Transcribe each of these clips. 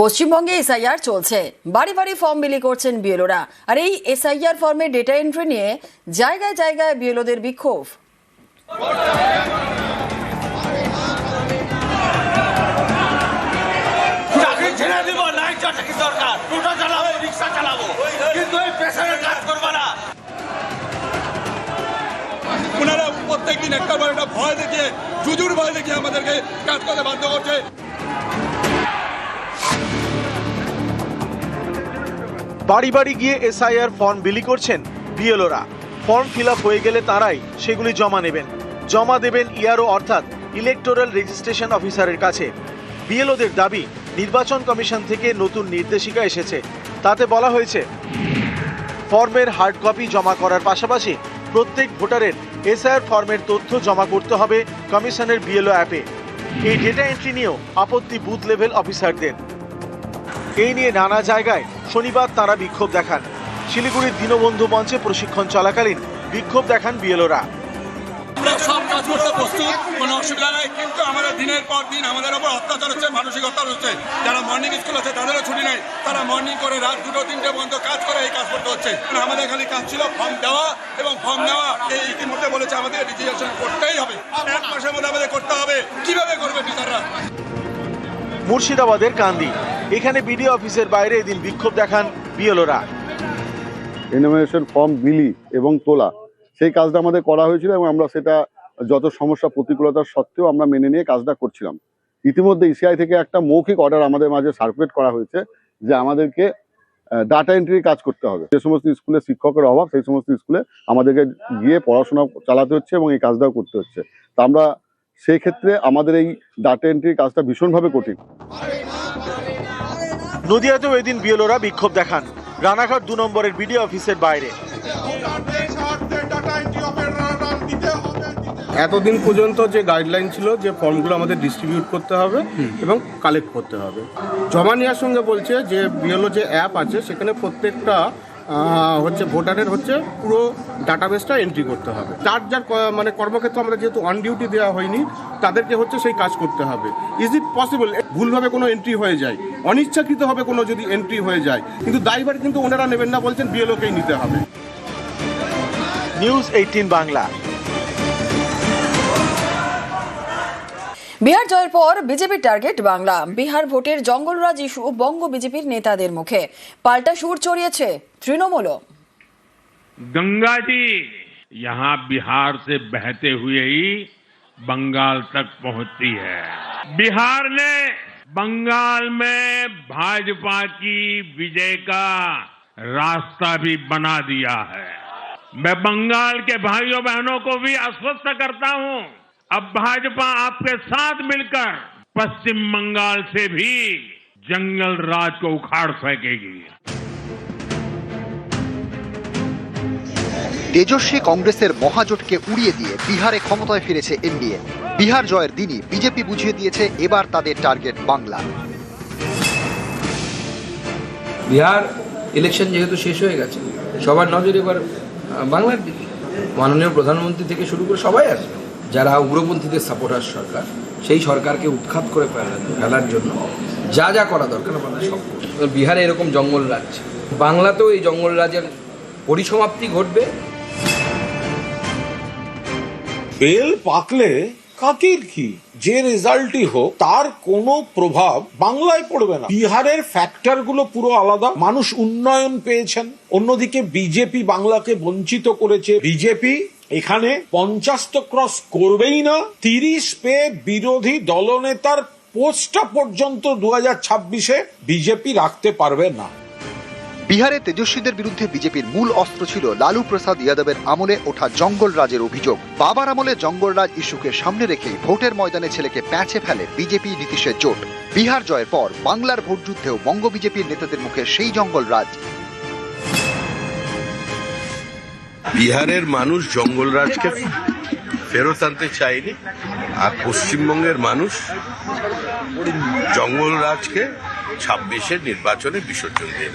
পশ্চিমবঙ্গে এসআইআর চলছে। বাড়ি বাড়ি ফর্ম বিলি করছেন বিএলওরা। আর এই এসআইআর ফর্মে ডেটা এন্ট্রি নিয়ে জায়গায় জায়গায় বিএলওদের বিক্ষোভ। প্রত্যেকদিন একটা বার একটা ভয় দেখিয়ে জুজুর ভয় দেখিয়ে আমাদেরকে কাজ করতে বাধ্য করছে। বাড়ি বাড়ি গিয়ে এসআইআর ফর্ম বিলি করছেন বিএলওরা। ফর্ম ফিল হয়ে গেলে তারাই সেগুলি জমা নেবেন। জমা দেবেন ইআরও অর্থাৎ ইলেকটোরাল রেজিস্ট্রেশন অফিসারের কাছে। বিএলওদের দাবি, নির্বাচন কমিশন থেকে নতুন নির্দেশিকা এসেছে। তাতে বলা হয়েছে, ফর্মের হার্ড কপি জমা করার পাশাপাশি প্রত্যেক ভোটারের এসআইআর ফর্মের তথ্য জমা করতে হবে কমিশনের বিএলও অ্যাপে। এই ডেটা এন্ট্রি নিয়েও আপত্তি বুথ লেভেল অফিসারদের এই নিয়ে নানা জায়গায় শনিবার তারা বিক্ষোভ দেখান। শিলিগুড়ির দীনবন্ধু মঞ্চে প্রশিক্ষণ চলাকালীন বিক্ষোভ দেখান বিএলওরা। আমরা সব কাজ করতে প্রস্তুত কোনো অসুবিধা নেই কিন্তু আমাদের দিনের পর দিন আমাদের ওপর অত্যাচার হচ্ছে মানসিক অত্যাচার হচ্ছে। যারা মর্নিং স্কুল আছে তাদেরও ছুটি নেই। তারা মর্নিং করে রাত দুটো তিনটে পর্যন্ত কাজ করে এই কাজ করতে হচ্ছে। আমাদের খালি কাজ ছিল ফর্ম দেওয়া এবং ফর্ম নেওয়া। এই ইতিমধ্যে বলেছে আমাদের রেজিস্ট্রেশন করতেই হবে। এক মাসের মধ্যে আমাদের করতে হবে। কীভাবে করবে টিচাররা মুর্শিদাবাদের কান্দি। এখানে বিডিও অফিসের বাইরে এদিন বিক্ষোভ দেখান বিএলওরা। এনোমিনেশন ফর্ম বিলি এবং তোলা। সেই কাজটা আমাদের করা হয়েছিল এবং আমরা সেটা যত সমস্যা প্রতিকূলতার সত্ত্বেও আমরা মেনে নিয়ে কাজটা করছিলাম। ইতিমধ্যে ইসিআই থেকে একটা মৌখিক অর্ডার আমাদের মাঝে সার্কুলেট করা হয়েছে যে আমাদেরকে ডাটা এন্ট্রির কাজ করতে হবে। যে সমস্ত স্কুলে শিক্ষকের অভাব, সেই সমস্ত স্কুলে আমাদেরকে গিয়ে পড়াশোনা চালাতে হচ্ছে এবং এই কাজটাও করতে হচ্ছে। তা আমরা সেই ক্ষেত্রে আমাদের এই ডাটা এন্ট্রির কাজটা ভীষণভাবে কঠিন। নদিয়াতেও এদিন বিএলওরা বিক্ষোভ দেখান। রানাঘাট দু নম্বরের বিডিও অফিসের বাইরে। এতদিন পর্যন্ত যে গাইডলাইন ছিল যে ফর্মগুলো আমাদের ডিস্ট্রিবিউট করতে হবে এবং কালেক্ট করতে হবে। জমা নেওয়ার সঙ্গে বলছে যে বিএলও যে অ্যাপ আছে, সেখানে প্রত্যেকটা হচ্ছে ভোটারের হচ্ছে পুরো ডাটাবেসটা এন্ট্রি করতে হবে। তার যার মানে কর্মক্ষেত্র আমরা যেহেতু অন ডিউটি দেওয়া হয়নি, তাদেরকে হচ্ছে সেই কাজ করতে হবে। ইজ ইট পসিবল ভুলভাবে কোনো এন্ট্রি হয়ে যায়। অনিচ্ছাকৃতভাবে কোনো যদি এন্ট্রি হয়ে যায়, কিন্তু ড্রাইভার কিন্তু ওনারা নেবেন না, বলছেন বিএলওকেই নিতে হবে। নিউজ এইটিন বাংলা বিহার জয়ের পর বিজেপির টার্গেট বাংলা বিহার ভোটের জঙ্গলরাজ ইস্যু বঙ্গ বিজেপির নেতাদের মুখে পাল্টা সুর চড়িয়েছে তৃণমূলও गंगा जी यहाँ बिहार से बहते हुए ही बंगाल तक पहुंचती है बिहार ने बंगाल में भाजपा की विजय का रास्ता भी बना दिया है मैं बंगाल के भाइयों बहनों को भी आश्वस्त करता हूं अब भाजपा आपके साथ मिलकर पश्चिम बंगाल से भी जंगल राज को उखाड़ फेंकेगी তেজস্বী কংগ্রেসের মহাজোটকে উড়িয়ে দিয়ে বিহারে ক্ষমতায় ফিরেছে এনডিএ বিহার জয়ের দিনই বিজেপি বুঝিয়ে দিয়েছে এবার তাদের টার্গেট বাংলা বিহার ইলেকশন যেহেতু শেষ হয়ে গেছে সবার নজর এবার আহ, বাংলার দিকে মাননীয় প্রধানমন্ত্রী থেকে শুরু করে সবাই আসবে যারা উগ্রপন্থীদের সাপোর্টার সরকার সেই সরকারকে উৎখাত করে ফেলার ফেলার জন্য যা যা করা দরকার আমাদের সব বিহারে এরকম জঙ্গল রাজ বাংলাতেও এই জঙ্গল রাজের পরিসমাপ্তি ঘটবে। বেল পাকলে কাকের কি? যে রেজাল্টই হোক তার কোনো প্রভাব বাংলায় পড়বে না। বিহারের ফ্যাক্টরগুলো পুরো আলাদা। মানুষ উন্নয়ন পেয়েছেন। অন্যদিকে বিজেপি বাংলাকে বঞ্চিত করেছে। বিজেপি এখানে পঞ্চাশ ক্রস করবেই না। তিরিশ পেয়ে বিরোধী দলনেতার পোস্টটা পর্যন্ত দু হাজার ছাব্বিশে বিজেপি রাখতে পারবে না। বিহারে তেজস্বীদের বিরুদ্ধে বিজেপির মূল অস্ত্র ছিল লালু প্রসাদ যাদবের আমলে ওঠা জঙ্গল রাজের অভিযোগ। বাবার আমলে জঙ্গল রাজ ইস্যুকে সামনে রেখেই ভোটের ময়দানে ছেলেকে প্যাঁচে ফেলে বিজেপি নীতিশের জোট। বিহার জয়ের পর বাংলার ভোট যুদ্ধেও বঙ্গ বিজেপির নেতাদের মুখে সেই জঙ্গল রাজ। বিহারের মানুষ জঙ্গলরাজকে ফেরত আনতে চায়নি, আর পশ্চিমবঙ্গের মানুষ জঙ্গলরাজকে ছাব্বিশের নির্বাচনে বিসর্জন দিয়ে।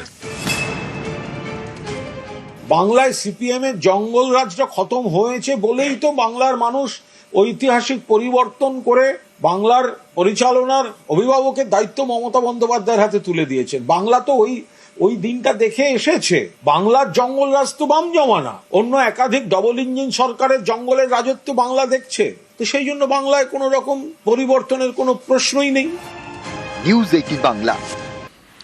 বাংলায় সিপিএম এর জঙ্গল রাজটা খতম হয়েছে বলেই তো বাংলার মানুষ ঐতিহাসিক পরিবর্তন করে বাংলার পরিচালনার অভিভাবকের দায়িত্ব মমতা বন্দ্যোপাধ্যায়ের হাতে তুলে দিয়েছেন বাংলা তো ওই ওই দিনটা দেখে এসেছে। বাংলার জঙ্গল রাজ তো বাম জমানা। অন্য একাধিক ডবল ইঞ্জিন সরকারের জঙ্গলের রাজত্ব বাংলা দেখছে। তো সেই জন্য বাংলায় কোনো রকম পরিবর্তনের কোনো প্রশ্নই নেই। নিউজ এইটিন বাংলা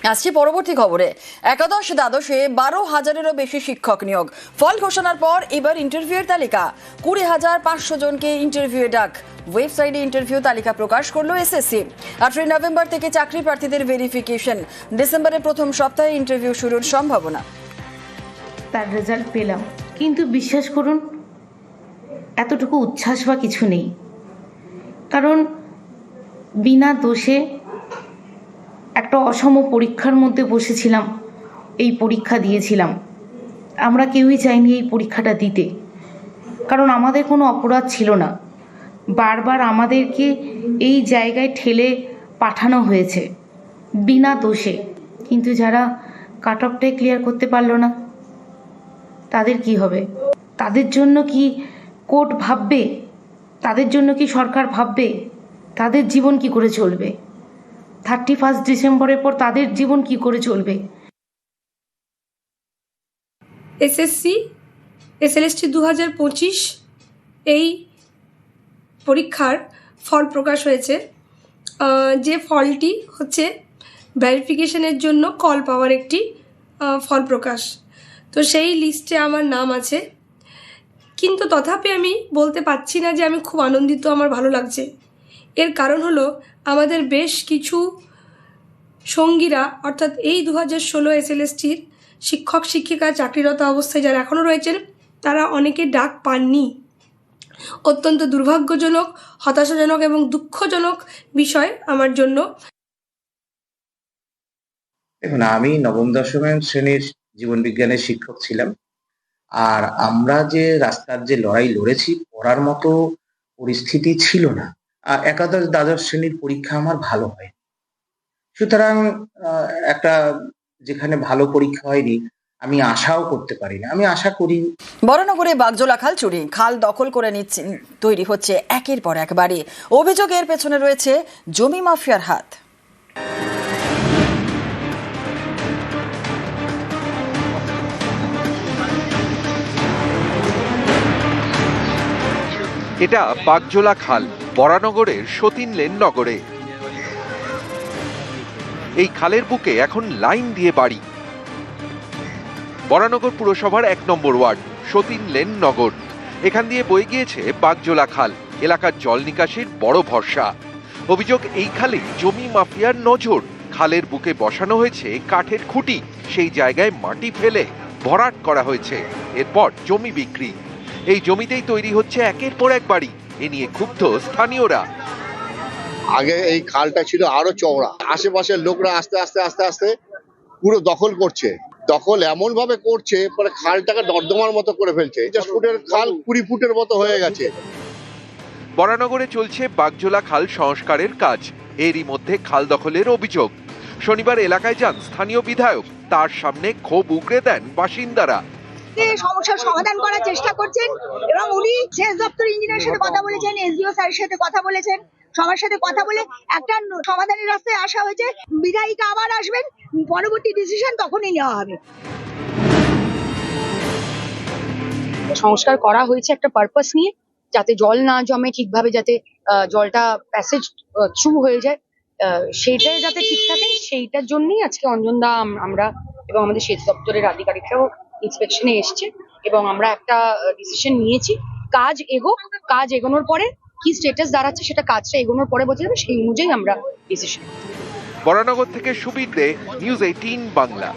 আসছি পরবর্তী খবরে। একাদশ দ্বাদশে বারো হাজারেরও বেশি শিক্ষক নিয়োগ। ফল ঘোষণার পর এবার ইন্টারভিউয়ের তালিকা। কুড়ি হাজার পাঁচশো জনকে ইন্টারভিউয়ে ডাক। ওয়েবসাইটে ইন্টারভিউ তালিকা প্রকাশ করল এসএসসি আঠেরোই নভেম্বর থেকে চাকরি প্রার্থীদের ভেরিফিকেশন ডিসেম্বরের প্রথম সপ্তাহে ইন্টারভিউ শুরুর সম্ভাবনা। তার রেজাল্ট পেলাম। কিন্তু বিশ্বাস করুন, এতটুকু উচ্ছ্বাস বা কিছু নেই। কারণ বিনা দোষে একটা অসম পরীক্ষার মধ্যে বসেছিলাম। এই পরীক্ষা দিয়েছিলাম। আমরা কেউই চাইনি এই পরীক্ষাটা দিতে। কারণ আমাদের কোনো অপরাধ ছিল না। বারবার আমাদেরকে এই জায়গায় ঠেলে পাঠানো হয়েছে। বিনা দোষে। কিন্তু যারা কাট অফটাই ক্লিয়ার করতে পারল না, তাদের কি হবে? তাদের জন্য কি কোর্ট ভাববে? তাদের জন্য কি সরকার ভাববে? তাদের জীবন কি করে চলবে? থার্টি ফার্স্ট ডিসেম্বরের পর তাদের জীবন কি করে চলবে? এসএসসি, এসএলএসটি দু হাজার পঁচিশ, এই পরীক্ষার ফল প্রকাশ হয়েছে। যে ফলটি হচ্ছে ভেরিফিকেশনের জন্য কল পাওয়ার একটি ফল প্রকাশ। তো সেই লিস্টে আমার নাম আছে। কিন্তু তথাপি আমি বলতে পারছি না যে আমি খুব আনন্দিত, আমার ভালো লাগছে। এর কারণ হলো আমাদের বেশ কিছু সঙ্গীরা, অর্থাৎ এই দু হাজার ষোলো এসএলএসটির শিক্ষক, শিক্ষিকা, চাকরিরত অবস্থায় যারা এখনও রয়েছেন, তারা অনেকে ডাক পাননি। অত্যন্ত দুর্ভাগ্যজনক, হতাশাজনক এবং দুঃখজনক বিষয় আমার জন্য। দেখুন, আমি নবম দশমের শ্রেণির জীবন বিজ্ঞানের শিক্ষক ছিলাম। আর আমরা যে রাস্তার যে লড়াই লড়েছি, পড়ার মতো পরিস্থিতি ছিল না। একাদশ দ্বাদশ শ্রেণির পরীক্ষা আমার ভালো হয় সুতরাং একটা যেখানে ভালো পরীক্ষা হয়নি আমি আশাও করতে পারি না। আমি আশা করি বরানগরে বাগজোলা খাল চুরি। খাল দখল করে নিচ্ছে তৈরি হচ্ছে একের পর এক বাড়ি। অভিযোগের পেছনে রয়েছে জমি মাফিয়ার হাত। এটা বাগজোলা খাল। বরানগরের সতীন লেন নগরে। এই খালের বুকে এখন লাইন দিয়ে বাড়ি। বরানগর পুরসভার এক নম্বর ওয়ার্ড, সতীন লেন নগর। এখান দিয়ে বয়ে গিয়েছে বাগজোলা খাল, এলাকার জল নিকাশির বড় ভরসা। অভিযোগ, এই খালে জমি মাফিয়ার নজর। খালের বুকে বসানো হয়েছে কাঠের খুঁটি, সেই জায়গায় মাটি ফেলে ভরাট করা হয়েছে। এরপর জমি বিক্রি। এই জমিতেই তৈরি হচ্ছে একের পর এক বাড়ি। এ নিয়ে ক্ষুব্ধ স্থানীয়রা। আগে এই খালটা ছিল আরও চওড়া। আশেপাশের লোকরা আস্তে আস্তে আস্তে আস্তে পুরো দখল করছে। দখল এমন ভাবে করছে পরে খালটাকে নর্দমার মতো করে ফেলছে। ফুটের খাল কুড়ি ফুটের মতো হয়ে গেছে। বরানগরে চলছে বাগজোলা খাল সংস্কারের কাজ। এরই মধ্যে খাল দখলের অভিযোগ। শনিবার এলাকায় যান স্থানীয় বিধায়ক। তার সামনে ক্ষোভ উগরে দেন বাসিন্দারা। সমস্যার সমাধান করার চেষ্টা করছেন এবং উনি সেচ দপ্তর ইঞ্জিনিয়ারের সাথে কথা বলেছেন, এসডিও স্যারের সাথে কথা বলেছেন, সবার সাথে কথা বলে একটা সমাধানের রাস্তায় আসা হয়েছে। বিধায়িকা আবার আসবেন, পরবর্তী ডিসিশন তখনই নেওয়া হবে। সংস্কার করা হয়েছে একটা পারপাস নিয়ে, যাতে জল না জমে ঠিকভাবে, যাতে জলটা প্যাসেজ থ্রু হয়ে যায়। সেইটা যাতে ঠিক থাকে, সেইটার জন্যই আজকে অঞ্জনদা আম- আমরা এবং আমাদের সেচ দপ্তরের আধিকারিকরাও ইন্সপেকশনে এসছে এবং আমরা একটা ডিসিশন নিয়েছি। কাজ এগো, কাজ এগোনোর পরে কি স্টেটাস দাঁড়াচ্ছে সেটা কাজটা এগোনোর পরে বোঝা যাবে, সেই অনুযায়ী আমরা ডিসিশন বরানগর থেকে সুবিদ নিউজ এইটিন বাংলা।